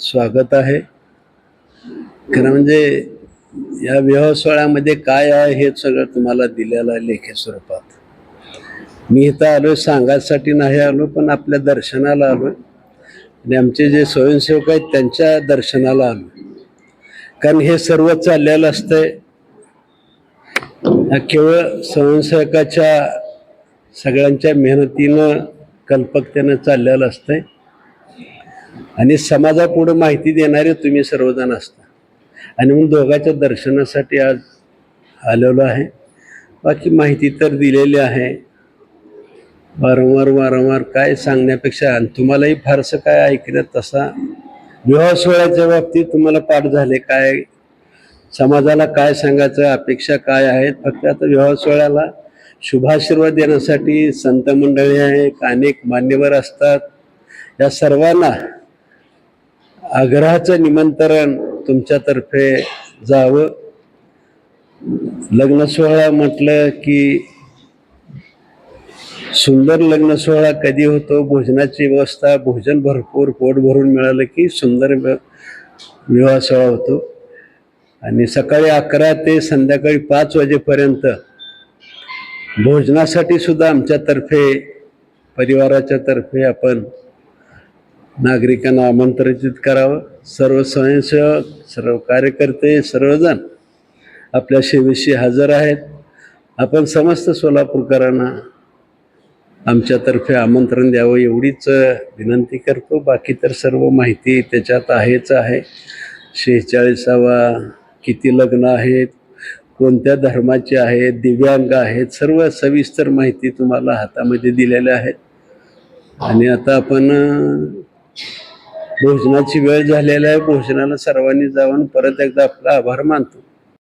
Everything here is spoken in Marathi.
स्वागत आहे. खरं म्हणजे या विवाह सोहळ्यामध्ये काय आहे हे सगळं तुम्हाला दिलेलं आहे लेखी स्वरूपात. मी इथं आलो सांगायसाठी नाही आलो पण आपल्या दर्शनाला आलो आणि आमचे जे स्वयंसेवक आहेत त्यांच्या दर्शनाला आलो कारण हे सर्व चाललेलं असतंय. हा केवळ स्वयंसेवकाच्या सगळ्यांच्या मेहनतीनं कल्पकतेनं चाललेलं असतंय. आणि समाजापुढं माहिती देणारे तुम्ही सर्वजण असता. आणि म्हणून दोघाच्या दर्शनासाठी आज आलेलो आहे. बाकी माहिती तर दिलेली आहे. वारंवार वारंवार काय सांगण्यापेक्षा आणि तुम्हालाही फारसं काय ऐकण्यात तसा विवाह सोहळ्याच्या बाबतीत तुम्हाला पाठ झाले. काय समाजाला काय सांगायचं अपेक्षा काय आहेत? फक्त आता विवाह सोहळ्याला शुभाशीर्वाद देण्यासाठी संत मंडळी आहेत अनेक मान्यवर असतात. या सर्वांना आग्रहाचं निमंत्रण तुमच्यातर्फे जावं. लग्न सोहळा म्हटलं की सुंदर लग्न सोहळा कधी होतो? भोजनाची व्यवस्था भोजन भरपूर पोट भरून मिळालं की सुंदर विवाह सोहळा होतो. आणि सकाळी अकरा ते संध्याकाळी पाच वाजेपर्यंत भोजनासाठी सुद्धा आमच्यातर्फे परिवाराच्या तर्फे आपण नागरिकांना आमंत्रित करावं. सर्व स्वयंसेवक सर्व कार्यकर्ते सर्वजण आपल्या सेवेशी हजर आहेत. आपण समस्त सोलापूरकरांना आमच्यातर्फे आमंत्रण द्यावं एवढीच विनंती करतो. बाकी तर सर्व माहिती त्याच्यात आहेच आहे. शेहेचाळीसावा किती लग्न आहेत कोणत्या धर्माचे आहेत दिव्यांग आहेत सर्व सविस्तर माहिती तुम्हाला हातामध्ये दिलेल्या आहेत. आणि आता आपण भोजनाची वेळ झालेली आहे. भोजनाला सर्वांनी जाऊन परत एकदा आपला आभार मानतो.